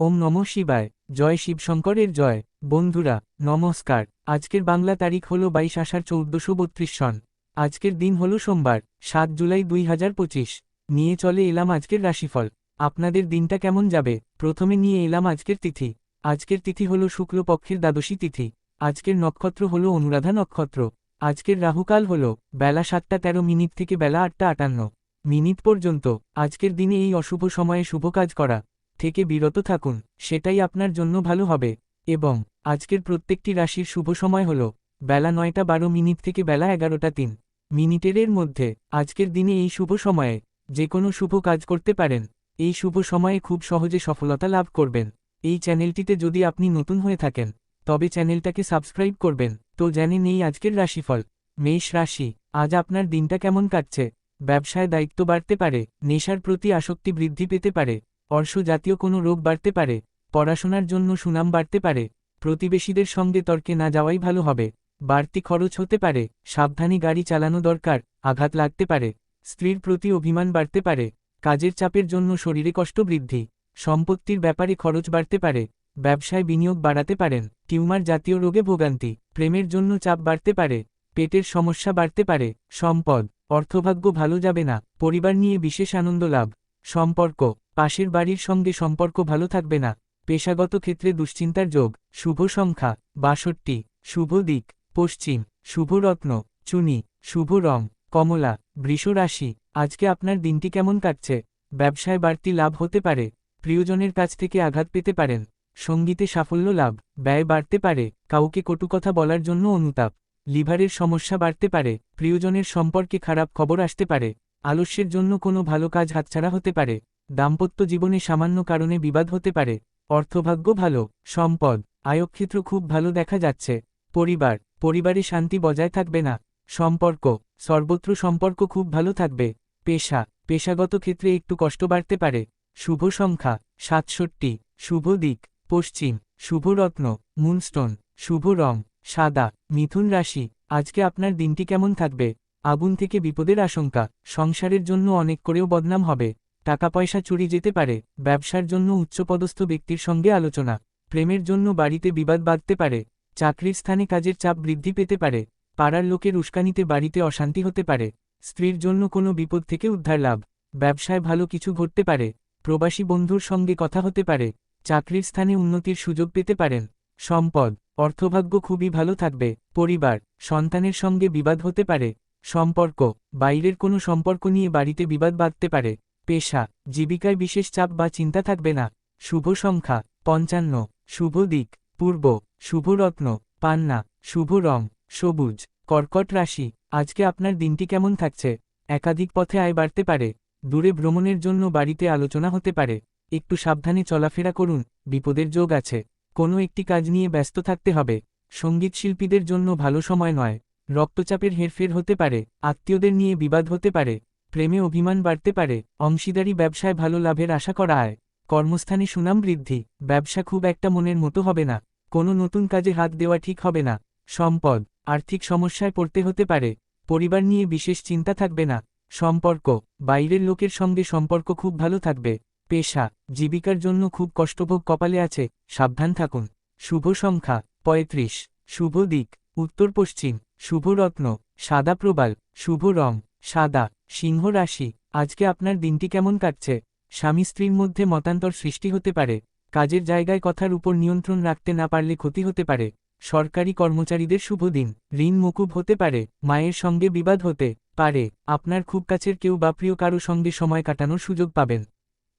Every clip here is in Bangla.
ওম নম শিবায়। জয় শিবশঙ্করের জয়। বন্ধুরা, নমস্কার। আজকের বাংলা তারিখ হল বাইশ আষাঢ় চৌদ্দশো বত্রিশ সন। আজকের দিন হল সোমবার, সাত জুলাই দুই হাজার পঁচিশ। নিয়ে চলে এলাম আজকের রাশিফল। আপনাদের দিনটা কেমন যাবে? প্রথমে নিয়ে এলাম আজকের তিথি। আজকের তিথি হল শুক্লপক্ষের দ্বাদশী তিথি। আজকের নক্ষত্র হল অনুরাধা নক্ষত্র। আজকের রাহুকাল হল বেলা সাতটা তেরো মিনিট থেকে বেলা আটটা আটান্ন। মিনিট পর্যন্ত। আজকের দিনে এই অশুভ সময়ে শুভ কাজ করা। থেকে বিরত থাকুন, সেটাই আপনার জন্য ভালো হবে। এবং আজকের প্রত্যেকটি রাশির শুভ সময় হল বেলা নয়টা বারো মিনিট থেকে বেলা এগারোটা তিন মিনিটের মধ্যে। আজকের দিনে এই শুভ সময়ে যে কোনো শুভ কাজ করতে পারেন। এই শুভ সময়ে খুব সহজে সফলতা লাভ করবেন। এই চ্যানেলটিতে যদি আপনি নতুন হয়ে থাকেন, তবে চ্যানেলটাকে সাবস্ক্রাইব করবেন। তো জেনে নেই আজকের রাশিফল। মেষ রাশি, আজ আপনার দিনটা কেমন কাটছে? ব্যবসায় দায়িত্ব বাড়তে পারে, নেশার প্রতি আসক্তি বৃদ্ধি পেতে পারে অর্শ জাতীয় কোনো রোগ বাড়তে পারে, পড়াশোনার জন্য সুনাম বাড়তে পারে, প্রতিবেশীদের সঙ্গে তর্কে না যাওয়াই ভালো হবে, বাড়তি খরচ হতে পারে, সাবধানী গাড়ি চালানো দরকার, আঘাত লাগতে পারে, স্ত্রীর প্রতি অভিমান বাড়তে পারে, কাজের চাপের জন্য শরীরে কষ্ট বৃদ্ধি, সম্পত্তির ব্যাপারে খরচ বাড়তে পারে, ব্যবসায় বিনিয়োগ বাড়াতে পারেন, টিউমার জাতীয় রোগে ভোগান্তি, প্রেমের জন্য চাপ বাড়তে পারে, পেটের সমস্যা বাড়তে পারে, সম্পদ, অর্থভাগ্য ভালো যাবে না, পরিবার নিয়ে বিশেষ আনন্দ লাভ, সম্পর্ক পাশের বাড়ির সঙ্গে সম্পর্ক ভালো থাকবে না। পেশাগত ক্ষেত্রে দুশ্চিন্তার যোগ। শুভ সংখ্যা, বাষট্টি। শুভ দিক, পশ্চিম। শুভ রত্ন, চুনি। শুভ রং, কমলা। বৃষ রাশি, আজকে আপনার দিনটি কেমন কাটছে? ব্যবসায় বাড়তি লাভ হতে পারে। প্রিয়জনের কাছ থেকে আঘাত পেতে পারেন। সঙ্গীতে সাফল্য লাভ। ব্যয় বাড়তে পারে। কাউকে কটু কথা বলার জন্য অনুতাপ। লিভারের সমস্যা বাড়তে পারে। প্রিয়জনের সম্পর্কে খারাপ খবর আসতে পারে। আলস্যের জন্য কোনো ভালো কাজ হাতছাড়া হতে পারে। দাম্পত্য জীবনে সামান্য কারণে বিবাদ হতে পারে। অর্থভাগ্য ভালো, সম্পদ, আয়ক্ষেত্র খুব ভালো দেখা যাচ্ছে। পরিবার, পরিবারে শান্তি বজায় থাকবে না। সম্পর্ক, সর্বত্র সম্পর্ক খুব ভালো থাকবে। পেশা, পেশাগত ক্ষেত্রে একটু কষ্ট বাড়তে পারে। শুভ সংখ্যা, সাতষট্টি, শুভ দিক, পশ্চিম, শুভ রত্ন, মুনস্টোন, শুভ রং, সাদা, মিথুন রাশি, আজকে আপনার দিনটি কেমন থাকবে? আগুন থেকে বিপদের আশঙ্কা, সংসারের জন্য অনেক করেও বদনাম হবে। টাকা পয়সা চুরি যেতে পারে, ব্যবসার জন্য উচ্চপদস্থ ব্যক্তির সঙ্গে আলোচনা, প্রেমের জন্য বাড়িতে বিবাদ বাঁধতে পারে, চাকরির স্থানে কাজের চাপ বৃদ্ধি পেতে পারে, পাড়ার লোকের উস্কানিতে বাড়িতে অশান্তি হতে পারে, স্ত্রীর জন্য কোনো বিপদ থেকে উদ্ধার লাভ, ব্যবসায় ভালো কিছু ঘটতে পারে, প্রবাসী বন্ধুর সঙ্গে কথা হতে পারে, চাকরির স্থানে উন্নতির সুযোগ পেতে পারেন, সম্পদ, অর্থভাগ্য খুবই ভালো থাকবে, পরিবার, সন্তানের সঙ্গে বিবাদ হতে পারে, সম্পর্ক, বাইরের কোনো সম্পর্ক নিয়ে বাড়িতে বিবাদ বাঁধতে পারে পেশা, জীবিকায় বিশেষ চাপ বা চিন্তা থাকবে না। শুভ সংখ্যা, পঞ্চান্ন। শুভ দিক, পূর্ব। শুভ রত্ন, পান্না। শুভ রং, সবুজ। কর্কট রাশি, আজকে আপনার দিনটি কেমন থাকছে? একাধিক পথে আয় বাড়তে পারে। দূরে ভ্রমণের জন্য বাড়িতে আলোচনা হতে পারে। একটু সাবধানে চলাফেরা করুন, বিপদের যোগ আছে। কোনো একটি কাজ নিয়ে ব্যস্ত থাকতে হবে। সংগীত শিল্পীদের জন্য ভালো সময় নয়। রক্তচাপের হেরফের হতে পারে। আত্মীয়দের নিয়ে বিবাদ হতে পারে। প্রেমে অভিমান বাড়তে পারে, অংশীদারি ব্যবসায় ভালো লাভের আশা করা আয়, কর্মস্থানে সুনাম বৃদ্ধি, ব্যবসা খুব একটা মনের মতো হবে না, কোনো নতুন কাজে হাত দেওয়া ঠিক হবে না, সম্পদ, আর্থিক সমস্যায় পড়তে হতে পারে, পরিবার নিয়ে বিশেষ চিন্তা থাকবে না, সম্পর্ক, বাইরের লোকের সঙ্গে সম্পর্ক খুব ভালো থাকবে, পেশা, জীবিকার জন্য খুব কষ্টভোগ কপালে আছে, সাবধান থাকুন, শুভ সংখ্যা, পঁয়ত্রিশ, শুভ দিক, উত্তর পশ্চিম, শুভ রত্ন, সাদা প্রবাল, শুভ রং, সাদা সিংহ রাশি, আজকে আপনার দিনটি কেমন কাটছে? স্বামী স্ত্রীর মধ্যে মতান্তর সৃষ্টি হতে পারে। কাজের জায়গায় কথার উপর নিয়ন্ত্রণ রাখতে না পারলে ক্ষতি হতে পারে। সরকারি কর্মচারীদের শুভ দিন। ঋণ মকুব হতে পারে। মায়ের সঙ্গে বিবাদ হতে পারে। আপনার খুব কাছের কেউ বা প্রিয় কারও সঙ্গে সময় কাটানোর সুযোগ পাবেন।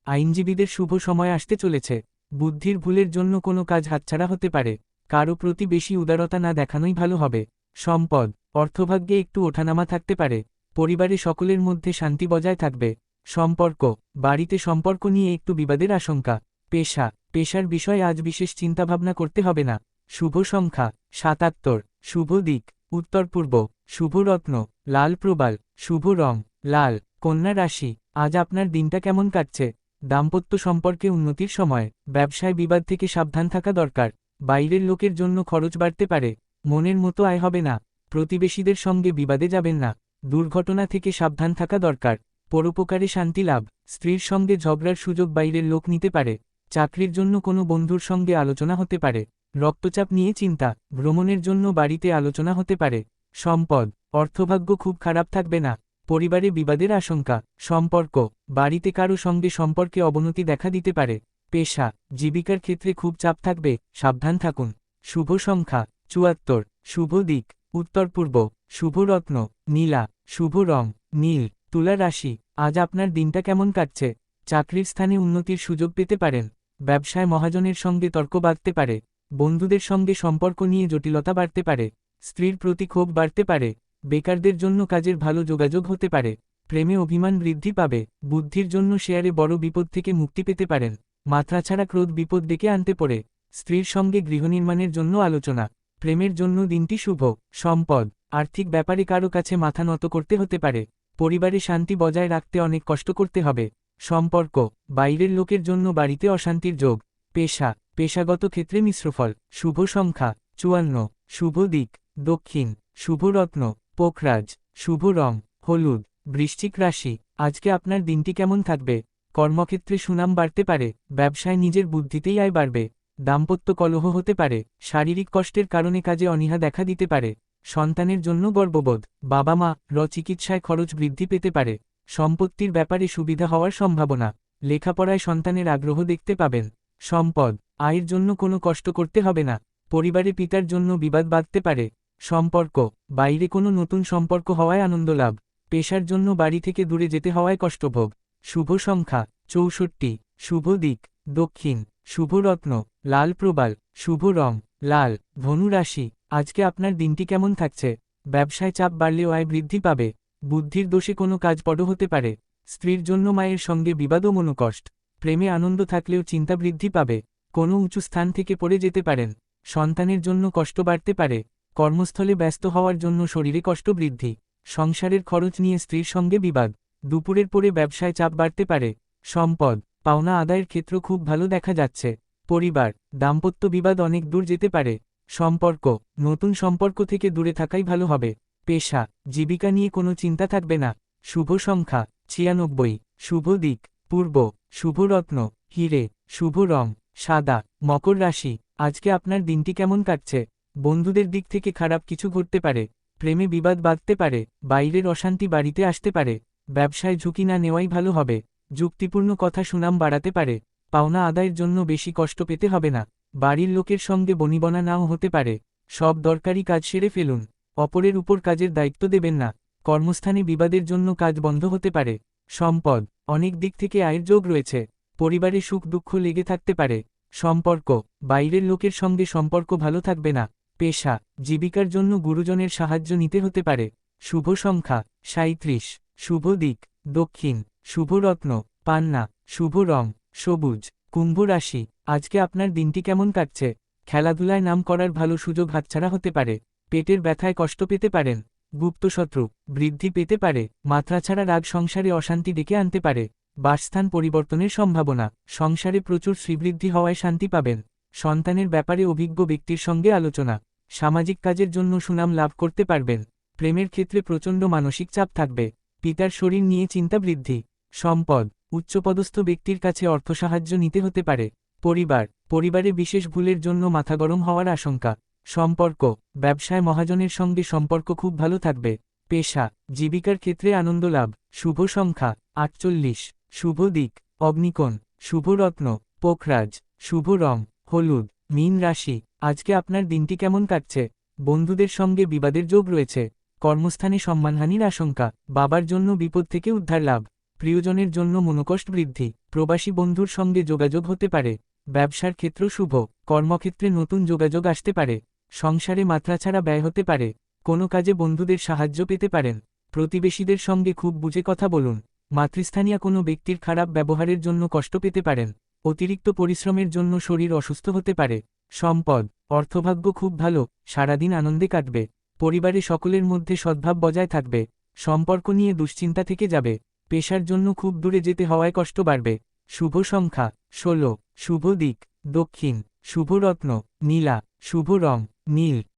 আইনজীবীদের শুভ সময় আসতে চলেছে। বুদ্ধির ভুলের জন্য কোনো কাজ হাতছাড়া হতে পারে। কারও প্রতি বেশি উদারতা না দেখানোই ভালো হবে। সম্পদ, অর্থভাগ্যে একটু ওঠানামা থাকতে পারে। পরিবারে সকলের মধ্যে শান্তি বজায় থাকবে, সম্পর্ক, বাড়িতে সম্পর্ক নিয়ে একটু বিবাদের আশঙ্কা, পেশা, পেশার বিষয়ে আজ বিশেষ চিন্তাভাবনা করতে হবে না, শুভ সংখ্যা, সাতাত্তর, শুভ দিক, উত্তর পূর্ব, শুভ রত্ন, লাল প্রবাল, শুভ রং, লাল, কন্যা রাশি, আজ আপনার দিনটা কেমন কাটছে, দাম্পত্য সম্পর্কে উন্নতির সময়, ব্যবসায় বিবাদ থেকে সাবধান থাকা দরকার, বাইরের লোকের জন্য খরচ বাড়তে পারে, মনের মতো আয় হবে না, প্রতিবেশীদের সঙ্গে বিবাদে যাবেন না। দুর্ঘটনা থেকে সাবধান থাকা দরকার। পরোপকারে শান্তি লাভ। স্ত্রীর সঙ্গে ঝগড়ার সুযোগ বাইরের লোক নিতে পারে। চাকরির জন্য কোনো বন্ধুর সঙ্গে আলোচনা হতে পারে। রক্তচাপ নিয়ে চিন্তা। ভ্রমণের জন্য বাড়িতে আলোচনা হতে পারে। সম্পদ। অর্থভাগ্য খুব খারাপ থাকবে না। পরিবারে বিবাদের আশঙ্কা। সম্পর্ক। বাড়িতে কারও সঙ্গে সম্পর্কে অবনতি দেখা দিতে পারে। পেশা। জীবিকার ক্ষেত্রে খুব চাপ থাকবে। সাবধান থাকুন। শুভ সংখ্যা। চুয়াত্তর। শুভ দিক। উত্তর পূর্ব শুভ রত্ন নীলা, শুভ রং, নীল, তুলা রাশি, আজ আপনার দিনটা কেমন কাটছে? চাকরির স্থানে উন্নতির সুযোগ পেতে পারেন, ব্যবসায় মহাজনের সঙ্গে তর্ক বাড়তে পারে, বন্ধুদের সঙ্গে সম্পর্ক নিয়ে জটিলতা বাড়তে পারে, স্ত্রীর প্রতি ক্ষোভ বাড়তে পারে, বেকারদের জন্য কাজের ভালো যোগাযোগ হতে পারে, প্রেমে অভিমান বৃদ্ধি পাবে, বুদ্ধির জন্য শেয়ারে বড় বিপদ থেকে মুক্তি পেতে পারেন মাত্রাছাড়া ক্রোধ বিপদ ডেকে আনতে পড়ে, স্ত্রীর সঙ্গে গৃহনির্মাণের জন্য আলোচনা। প্রেমের জন্য দিনটি শুভ, সম্পদ, আর্থিক ব্যাপারে কারও কাছে মাথা নত করতে হতে পারে। পরিবারে শান্তি বজায় রাখতে অনেক কষ্ট করতে হবে। সম্পর্ক, বাইরের লোকের জন্য বাড়িতে অশান্তির যোগ। পেশা, পেশাগত ক্ষেত্রে মিশ্রফল শুভ সংখ্যা, চুয়ান্ন। শুভ দিক, দক্ষিণ। শুভ রত্ন, পোখরাজ। শুভ রং, হলুদ। বৃশ্চিক রাশি, আজকে আপনার দিনটি কেমন থাকবে? কর্মক্ষেত্রে সুনাম বাড়তে পারে। ব্যবসায় নিজের বুদ্ধিতেই আয় বাড়বে। দাম্পত্য কলহ হতে পারে, শারীরিক কষ্টের কারণে কাজে অনীহা দেখা দিতে পারে, সন্তানের জন্য গর্ববোধ, বাবা মা, র চিকিৎসায় খরচ বৃদ্ধি পেতে পারে, সম্পত্তির ব্যাপারে সুবিধা হওয়ার সম্ভাবনা, লেখাপড়ায় সন্তানের আগ্রহ দেখতে পাবেন, সম্পদ, আয়ের জন্য কোনো কষ্ট করতে হবে না, পরিবারে পিতার জন্য বিবাদ বাঁধতে পারে, সম্পর্ক, বাইরে কোনো নতুন সম্পর্ক হওয়ায় আনন্দ লাভ, পেশার জন্য বাড়ি থেকে দূরে যেতে হওয়ায় কষ্টভোগ, শুভ সংখ্যা, চৌষট্টি, শুভ দিক দক্ষিণ শুভ রত্ন লাল প্রবাল, শুভ রং, লাল ধনু রাশি আজকে আপনার দিনটি কেমন থাকছে? ব্যবসায় চাপ বাড়লেও আয় বৃদ্ধি পাবে। বুদ্ধির দোষে কোনো কাজ বড় হতে পারে। স্ত্রীর জন্য মায়ের সঙ্গে বিবাদ ও মনোকষ্ট। প্রেমে আনন্দ থাকলেও চিন্তা বৃদ্ধি পাবে। কোনো উঁচু স্থান থেকে পড়ে যেতে পারেন। সন্তানের জন্য কষ্ট বাড়তে পারে। কর্মস্থলে ব্যস্ত হওয়ার জন্য শরীরে কষ্ট বৃদ্ধি। সংসারের খরচ নিয়ে স্ত্রীর সঙ্গে বিবাদ। দুপুরের পরে ব্যবসায় চাপ বাড়তে পারে। সম্পদ পাওনা আদায়ের ক্ষেত্র খুব ভালো দেখা যাচ্ছে। পরিবার, দাম্পত্য বিবাদ অনেক দূর যেতে পারে। সম্পর্ক, নতুন সম্পর্ক থেকে দূরে থাকাই ভালো হবে। পেশা, জীবিকা নিয়ে কোনো চিন্তা থাকবে না। শুভ সংখ্যা, ছিয়ানব্বই। শুভ দিক, পূর্ব, শুভ রত্ন, হিরে, শুভ রং, সাদা, মকর রাশি। আজকে আপনার দিনটি কেমন কাটছে? বন্ধুদের দিক থেকে খারাপ কিছু ঘটতে পারে। প্রেমে বিবাদ বাঁধতে পারে। বাইরের অশান্তি বাড়িতে আসতে পারে। ব্যবসায় ঝুঁকি না নেওয়াই ভালো হবে। যুক্তিপূর্ণ কথা সুনাম বাড়াতে পারে, পাওনা আদায়ের জন্য বেশি কষ্ট পেতে হবে না, বাড়ির লোকের সঙ্গে বনিবনা নাও হতে পারে, সব দরকারি কাজ সেরে ফেলুন, অপরের উপর কাজের দায়িত্ব দেবেন না, কর্মস্থানে বিবাদের জন্য কাজ বন্ধ হতে পারে, সম্পদ, অনেক দিক থেকে আয়ের যোগ রয়েছে, পরিবারে সুখ দুঃখ লেগে থাকতে পারে, সম্পর্ক, বাইরের লোকের সঙ্গে সম্পর্ক ভালো থাকবে না, পেশা, জীবিকার জন্য গুরুজনের সাহায্য নিতে হতে পারে, শুভ সংখ্যা সাঁত্রিশ শুভ দিক, দক্ষিণ শুভ রত্ন পান্না, শুভ রং, সবুজ কুম্ভ রাশি আজকে আপনার দিনটি কেমন কাটছে? খেলাধুলায় নাম করার ভালো সুযোগ হাতছাড়া হতে পারে, পেটের ব্যথায় কষ্ট পেতে পারেন, গুপ্তশত্রু, বৃদ্ধি পেতে পারে মাত্রাছাড়া রাগ সংসারে অশান্তি ডেকে আনতে পারে, বাসস্থান পরিবর্তনের সম্ভাবনা, সংসারে প্রচুর শ্রীবৃদ্ধি হওয়ায় শান্তি পাবেন, সন্তানের ব্যাপারে অভিজ্ঞ ব্যক্তির সঙ্গে আলোচনা, সামাজিক কাজের জন্য সুনাম লাভ করতে পারবেন, প্রেমের ক্ষেত্রে প্রচণ্ড মানসিক চাপ থাকবে, পিতার শরীর নিয়ে চিন্তা বৃদ্ধি। সম্পদ, উচ্চপদস্থ ব্যক্তির কাছে অর্থ সাহায্য নিতে হতে পারে। পরিবার, পরিবারে বিশেষ ভুলের জন্য মাথা গরম হওয়ার আশঙ্কা। সম্পর্ক, ব্যবসায় মহাজনের সঙ্গে সম্পর্ক খুব ভালো থাকবে। পেশা, জীবিকার ক্ষেত্রে আনন্দ লাভ। শুভ সংখ্যা, আটচল্লিশ। শুভ দিক, অগ্নিকোণ। শুভ রত্ন, পোখরাজ। শুভ রং, হলুদ। মীন রাশি, আজকে আপনার দিনটি কেমন কাটছে? বন্ধুদের সঙ্গে বিবাদের যোগ রয়েছে। কর্মস্থানে সম্মানহানির আশঙ্কা। বাবার জন্য বিপদ থেকে উদ্ধার লাভ। প্রিয়জনের জন্য মনোকষ্ট বৃদ্ধি, প্রবাসী বন্ধুর সঙ্গে যোগাযোগ হতে পারে, ব্যবসার ক্ষেত্র শুভ, কর্মক্ষেত্রে নতুন যোগাযোগ আসতে পারে, সংসারে মাত্রা ছাড়া ব্যয় হতে পারে, কোনো কাজে বন্ধুদের সাহায্য পেতে পারেন, প্রতিবেশীদের সঙ্গে খুব বুঝে কথা বলুন, মাতৃস্থানীয় কোনো ব্যক্তির খারাপ ব্যবহারের জন্য কষ্ট পেতে পারেন, অতিরিক্ত পরিশ্রমের জন্য শরীর অসুস্থ হতে পারে, সম্পদ, অর্থভাগ্য খুব ভালো, সারাদিন আনন্দে কাটবে, পরিবারে সকলের মধ্যে সদ্ভাব বজায় থাকবে, সম্পর্ক নিয়ে দুশ্চিন্তা থেকে যাবে। পেশার জন্য খুব দূরে যেতে হওয়ায় কষ্ট বাড়বে। শুভ সংখ্যা, ষোলো। শুভ দিক, দক্ষিণ। শুভরত্ন নীলা। শুভ রং, নীল।